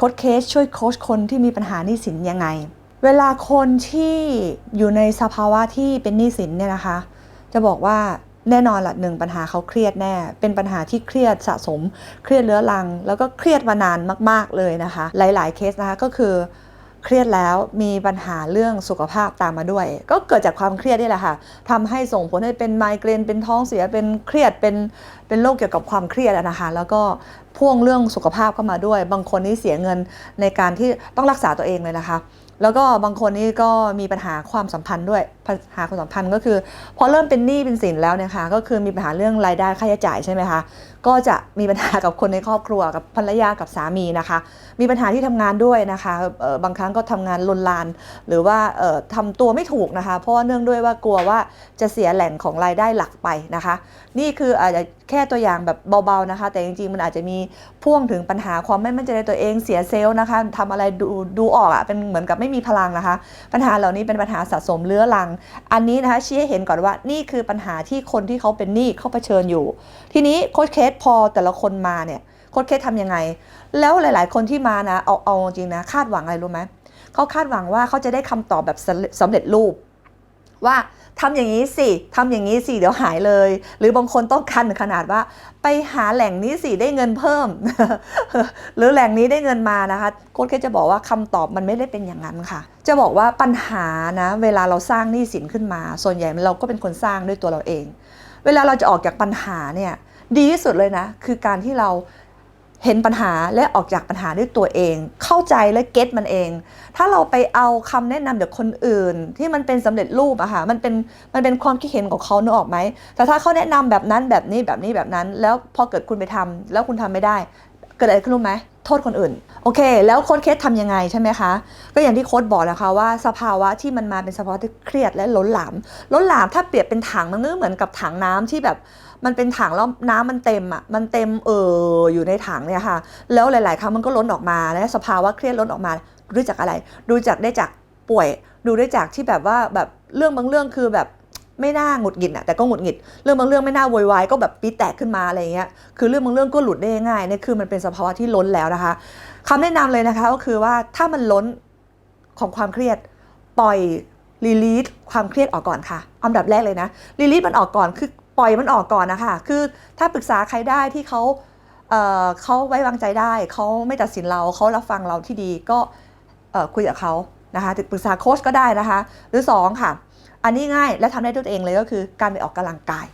โค้ชเคสช่วยโค้ชคนที่มีปัญหาหนี้สินยังไง เวลาคนที่อยู่ในสภาวะที่เป็นหนี้สินเนี่ยนะคะ จะบอกว่าแน่นอนละหนึ่งปัญหาเขาเครียดแน่ เป็นปัญหาที่เครียดสะสม เครียดเรื้อรัง แล้วก็เครียดมานานมาก ๆเลยนะคะ หลาย ๆ เคสนะคะก็คือ เครียดแล้วมีปัญหาเรื่องสุขภาพตามมาด้วย ก็เกิดจากความเครียดนี่แหละค่ะทำให้ส่งผลให้เป็นไมเกรนเป็นท้องเสียเป็นเครียดเป็นเป็นโรคเกี่ยวกับความเครียดนะคะแล้วก็พ่วงเรื่องสุขภาพเข้ามาด้วย บางคนนี่เสียเงินในการที่ต้องรักษาตัวเองเลยนะคะ แล้วก็บางคนนี่ก็มีปัญหาความสัมพันธ์ด้วยปัญหาความสัมพันธ์ก็คือ พอเริ่มเป็นหนี้เป็นสินแล้วเนี่ยค่ะก็คือมีปัญหาเรื่องรายได้ค่าใช้จ่ายใช่ไหมคะก็จะมีปัญหากับคนในครอบครัวกับภรรยากับสามีนะคะ มีปัญหาที่ทำงานด้วยนะคะบางครั้งก็ทำงานลนลาน หรือว่าเอ่อทำตัวไม่ถูกนะคะ เพราะว่าเนื่องด้วยว่ากลัวว่าจะเสียแหล่งของรายได้หลักไปนะคะ นี่คืออาจจะ แค่ตัวอย่างแบบเบาๆนะคะ แต่จริงๆ มันอาจจะมีพ่วงถึงปัญหาความไม่มั่นใจในตัวเองเสียเซลล์นะคะทำอะไรดูดูออกอะเป็นเหมือนกับไม่มีพลังนะคะ ปัญหาเหล่านี้เป็นปัญหาสะสมเรื้อรัง อันนี้นะคะชี้ให้เห็นก่อนว่านี่คือปัญหาที่คนที่เขาเป็นหนี้เขาเผชิญอยู่ ทีนี้โค้ชเคสพอแต่ละคนมาเนี่ยโค้ชเคสทำยังไง แล้วหลาย ๆ คนที่มานะเอาเอาจริงนะคาดหวังอะไรรู้ไหมเขาคาดหวังว่าเขาจะได้คำตอบแบบสำเร็จสำเร็จรูป ว่าทำอย่างนี้สิทำอย่างนี้สิเดี๋ยวหายเลย หรือบางคนต้องคันขนาดว่า ไปหาแหล่งนี้สิได้เงินเพิ่ม หรือแหล่งนี้ได้เงินมานะคะโค้ชเคสจะบอกว่าคำตอบมันไม่ได้เป็นอย่างนั้นค่ะ จะบอกว่าปัญหานะ เวลาเราสร้างหนี้สินขึ้นมา ส่วนใหญ่เราก็เป็นคนสร้างด้วยตัวเราเอง เวลาเราจะออกจากปัญหาเนี่ยดีที่สุดเลยนะ คือการที่เรา เห็นปัญหาและออกจากปัญหาด้วยตัวเอง เข้าใจและเก็ตมันเอง ถ้าเราไปเอาคำแนะนำจากคนอื่น ที่มันเป็นสำเร็จรูปอะค่ะมันเป็นมันเป็นความคิดเห็นของเขาเนอออกไหมแต่ถ้าเขาแนะนำแบบนั้นแบบนี้แบบนี้แบบนั้น แล้วพอเกิดคุณไปทำแล้วคุณทำไม่ได้ เกิดอะไรขึ้นรู้ไหมโทษคนอื่น โอเค แล้วโค้ชเคสทำยังไงใช่ไหมคะ ก็อย่างที่โค้ชบอกนะคะว่าสภาวะที่มันมาเป็นสภาวะที่เครียดและล้นหลาม ล้นหลามถ้าเปรียบเป็นถังมันก็เหมือนกับถังน้ำที่แบบมันเป็นถังแล้วน้ำมันเต็มอะมันเต็มเอออยู่ในถังเนี่ยค่ะ แล้วหลาย ๆ ครั้งมันก็ล้นออกมาและสภาวะเครียดล้นออกมาดูจากอะไร ดูจากได้จากป่วย ดูได้จากที่แบบว่าแบบเรื่องบางเรื่องคือแบบ ไม่น่าหงุดหงิดอะแต่ก็หงุดหงิดเรื่องบางเรื่องไม่น่าโวยวายก็แบบปีดแตกขึ้นมาอะไรเงี้ยคือเรื่องบางเรื่องก็หลุดได้ง่ายเนี่ยคือมันเป็นสภาวะที่ล้นแล้วนะคะคำแนะนำเลยนะคะก็คือว่าถ้ามันล้นของความเครียดปล่อยรีลีสความเครียดออกก่อนค่ะอันดับแรกเลยนะรีลีสมันออกก่อนคือปล่อยมันออกก่อนนะคะคือถ้าปรึกษาใครได้ที่เขาเเขาไว้วางใจได้ เขาไม่ตัดสินเราเขารับฟังเราที่ดีก็คุยกับเขา นะคะปรึกษาโค้ชก็ได้นะคะ หรือสองค่ะ อันนี้ง่ายและทำได้ด้วยตัวเองเลยก็คือ การไปออกกำลังกาย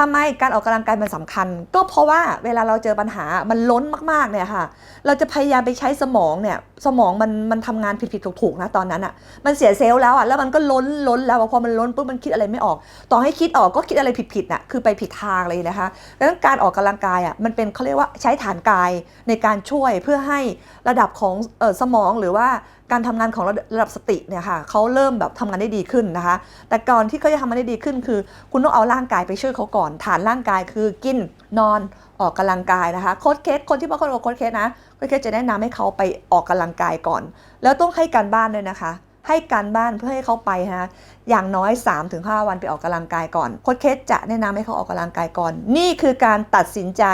ทำไมการออกกำลังกายมันสำคัญ ก็เพราะว่าเวลาเราเจอปัญหามันล้นมากๆเนี่ยค่ะ เราจะพยายามไปใช้สมองเนี่ยสมองมันมันทำงานผิดๆถูกๆนะตอนนั้นอะ่ะมันเสียเซลล์แล้วอะ่ะแล้วมันก็ล้นล้นแล้วพอมันล้นปุ๊บมันคิดอะไรไม่ออก ต่อให้คิดออกก็คิดอะไรผิดๆน่ะคือไปผิดทางเลยนะคะดังนั้นการออกกำลังกายอะ่ะมันเป็นเขาเรียกว่าใช้ฐานกายในการช่วยเพื่อให้ระดับของออสมองหรือว่า การทำงานของระดับระดับสติเนี่ยค่ะเขาเริ่มแบบทำงานได้ดีขึ้นนะคะ แต่ก่อนที่เขาจะทำงานได้ดีขึ้น คือ คุณต้องเอาร่างกายไปช่วยเขาก่อน ฐานร่างกายคือกินนอนออกกำลังกายนะคะโค้ชเคสคนที่มาคนโค้ชเคสนะโค้ชเคสจะแนะนำให้เขาไปออกกำลังกายก่อน แล้วต้องให้การบ้านด้วยนะคะ ให้การบ้านเพื่อให้เขาไปนะอย่างน้อย 3-5 วันไปออกกำลังกายก่อนโค้ชเคสจะแนะนำให้เขาออกกำลังกายก่อน นี่คือการตัดสินใจ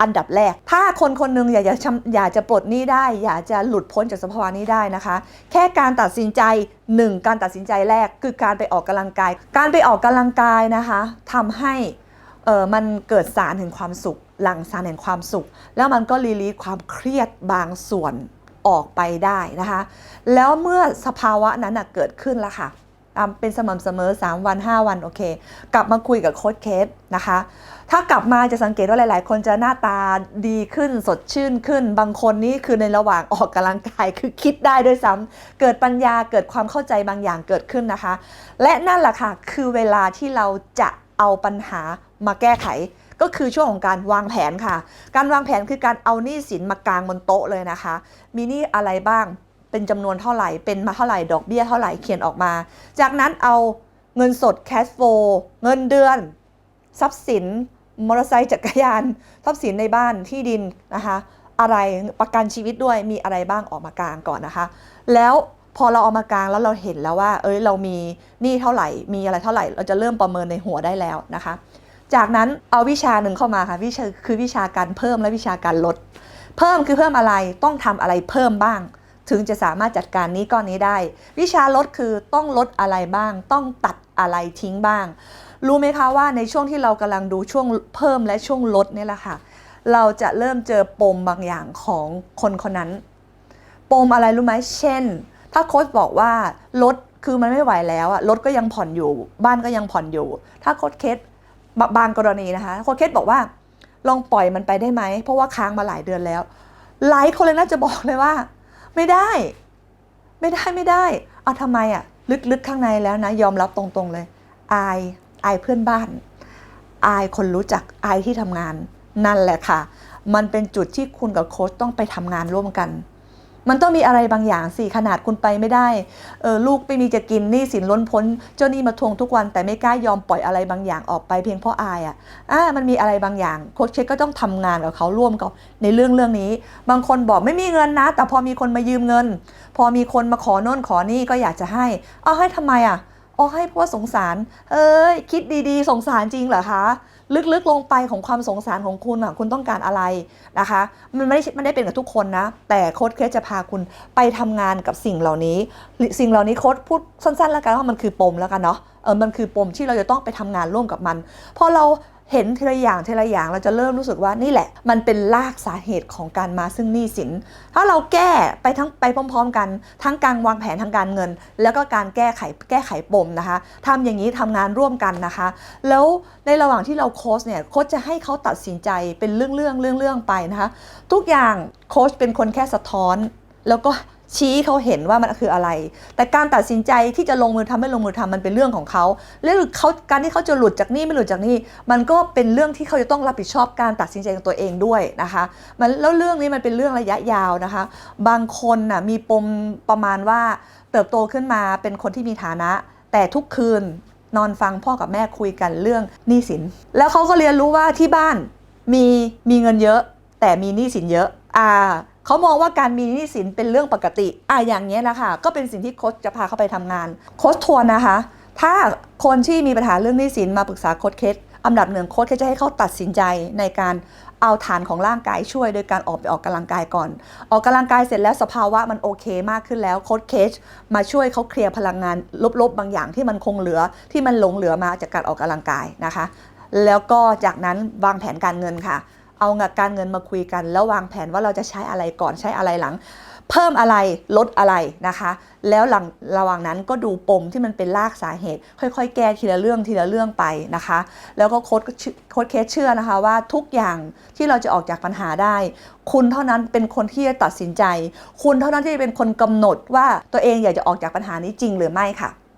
อันดับแรก ถ้าคนคนหนึงอยากจะอยากจะปลดหนี้ได้ อยากจะหลุดพ้นจากสภาวะนี้ได้นะคะ แค่การตัดสินใจหนึ่งการตัดสินใจแรกคือการไปออกกำลังกาย การไปออกกำลังกายนะคะทำให้เออมันเกิดสารแห่งความสุข หลั่งสารแห่งความสุข แล้วมันก็รีลีสความเครียดบางส่วนออกไปได้นะคะ แล้วเมื่อสภาวะนั้นนะเกิดขึ้นแล้วค่ะเป็นสม่ำเสมอ 3 วัน 5 วันโอเค กลับมาคุยกับโค้ชเคสนะคะ ถ้ากลับมาจะสังเกตว่าหลาย ๆ คนจะหน้าตาดีขึ้นสดชื่นขึ้น บางคนนี่คือในระหว่างออกกำลังกายคือคิดได้ด้วยซ้ำเกิดปัญญาเกิดความเข้าใจบางอย่างเกิดขึ้นนะคะ และนั่นแหละค่ะคือเวลาที่เราจะเอาปัญหามาแก้ไขก็คือช่วงของการวางแผนค่ะ การวางแผนคือการเอาหนี้สินมากางบนโต๊ะเลยนะคะ มีหนี้อะไรบ้าง เป็นจำนวนเท่าไหร่ เป็นมาเท่าไหร่ ดอกเบี้ยเท่าไหร่ เขียนออกมา จากนั้นเอาเงินสด cash flow เงินเดือน ทรัพย์สิน มอเตอร์ไซค์จักรยานทรัพย์สินในบ้านที่ดินนะคะ อะไรประกันชีวิตด้วยมีอะไรบ้างออกมากลางก่อนนะคะ แล้วพอเราเอามากลางแล้วเราเห็นแล้วว่า เอ้ยเรามีหนี้เท่าไหร่ มีอะไรเท่าไหร่ เราจะเริ่มประเมินในหัวได้แล้วนะคะ จากนั้นเอาวิชาหนึ่งเข้ามาค่ะวิชาคือวิชาการเพิ่มและวิชาการลด เพิ่มคือเพิ่มอะไรต้องทำอะไรเพิ่มบ้าง ถึงจะสามารถจัดการนี้ก้อนนี้ได้ วิชาลดคือต้องลดอะไรบ้าง ต้องตัด อะไรทิ้งบ้าง รู้ไหมคะว่าในช่วงที่เรากำลังดูช่วงเพิ่มและช่วงลดนี่แหละค่ะ เราจะเริ่มเจอปมบางอย่างของคนคนนั้น ปมอะไรรู้ไหมเช่น ถ้าโค้ชบอกว่ารถคือมันไม่ไหวแล้วอะรถก็ยังผ่อนอยู่ บ้านก็ยังผ่อนอยู่ ถ้าโค้ชเคสบางกรณีนะคะโค้ชเคสบอกว่าลองปล่อยมันไปได้ไหม เพราะว่าค้างมาหลายเดือนแล้ว หลายคนเลยน่าจะบอกเลยว่า ไม่ได้ ไม่ได้ไม่ได้เอาทำไมอะ ลึกๆข้างในแล้วนะ ยอมรับตรงๆเลย อายอายเพื่อนบ้าน อายคนรู้จักอายที่ทำงาน นั่นแหละค่ะ มันเป็นจุดที่คุณกับโค้ชต้องไปทำงานร่วมกัน มันต้องมีอะไรบางอย่างสิขนาดคุณไปไม่ได้เออลูกไม่มีจะกินหนี้สินล้นพ้น เจ้าหนี้มาทวงทุกวันแต่ไม่กล้ายอมปล่อยอะไรบางอย่างออกไปเพียงเพราะอายอะอ่ามันมีอะไรบางอย่างโค้ชเช็คก็ต้องทำงานกับเขาร่วมกับในเรื่องเรื่องนี้ บางคนบอกไม่มีเงินนะ แต่พอมีคนมายืมเงิน พอมีคนมาขอโน่นขอนี่ก็อยากจะให้เอาให้ทำไมอะ เอให้เพราะว่าสงสาร เอ้ยคิดดีๆ สงสารจริงเหรอคะ ลึกๆลงไปของความสงสารของคุณอะคุณต้องการอะไรนะคะ มันไม่ได้มันได้เป็นกับทุกคนนะ แต่โค้ดเคสจะพาคุณไปทำงานกับสิ่งเหล่านี้ สิ่งเหล่านี้โค้ดพูดสั้นๆ แล้วกันว่ามันคือปมแล้วกันเนาะเออมันคือปมที่เราจะต้องไปทำงานร่วมกับมันพอเรา เห็นทีละอย่างทีละอย่างเราจะเริ่มรู้สึกว่านี่แหละ มันเป็นรากสาเหตุของการมาซึ่งหนี้สิน ถ้าเราแก้ไปทั้งไปพร้อม ๆ กัน ทั้งการวางแผนทางการเงิน แล้วก็การแก้ไขแก้ไขปมนะคะทำอย่างนี้ทำงานร่วมกันนะคะ แล้วในระหว่างที่เราโค้ชเนี่ยโค้ชจะให้เขาตัดสินใจเป็นเรื่องเรื่องเรื่องเรื่องๆไปนะคะ ทุกอย่างโค้ชเป็นคนแค่สะท้อน แล้วก็ ชี้เขาเห็นว่ามันคืออะไร แต่การตัดสินใจที่จะลงมือทำไม่ลงมือทำมันเป็นเรื่องของเขาแล้วเขาการที่เขาจะหลุดจากนี่ไม่หลุดจากนี่มันก็เป็นเรื่องที่เขาจะต้องรับผิดชอบการตัดสินใจของตัวเองด้วยนะคะมันแล้วเรื่องนี้มันเป็นเรื่องระยะยาวนะคะ บางคนน่ะมีปมประมาณว่าเติบโตขึ้นมาเป็นคนที่มีฐานะ แต่ทุกคืนนอนฟังพ่อกับแม่คุยกันเรื่องหนี้สิน แล้วเขาก็เรียนรู้ว่าที่บ้านมีมีเงินเยอะ แต่มีหนี้สินเยอะอ่า เขามองว่าการมีหนี้สินเป็นเรื่องปกติอ่าอย่างนี้ยนะคะก็เป็นสิ่งที่โค้ชจะพาเขาไปทำงาน โค้ชทวนนะคะ ถ้าคนที่มีปัญหาเรื่องหนี้สินมาปรึกษาโค้ชเคสอันดับหนึ่งโค้ชเคสจะให้เขาตัดสินใจในการเอาฐานของร่างกายช่วย โดยการออกไปออกกำลังกายก่อน ออกกำลังกายเสร็จแล้วสภาวะมันโอเคมากขึ้นแล้วโค้ชเคสมาช่วยเขาเคลียร์พลังงานลบๆ บางอย่างที่มันคงเหลือที่มันหลงเหลือมาจากการออกกำลังกายนะคะ แล้วก็จากนั้นวางแผนการเงินค่ะ เอางานการเงินมาคุยกัน แล้ววางแผนว่าเราจะใช้อะไรก่อนใช้อะไรหลัง เพิ่มอะไรลดอะไรนะคะ แล้วหลังระหว่างนั้นก็ดูปมที่มันเป็นรากสาเหตุ ค่อยๆ แก้ทีละเรื่องทีละเรื่องไปนะคะ แล้วก็โค้ดโค้ดเคสเชื่อนะคะว่าทุกอย่างที่เราจะออกจากปัญหาได้ คุณเท่านั้นเป็นคนที่จะตัดสินใจ คุณเท่านั้นที่จะเป็นคนกำหนดว่าตัวเองอยากจะออกจากปัญหานี้จริงหรือไม่ค่ะ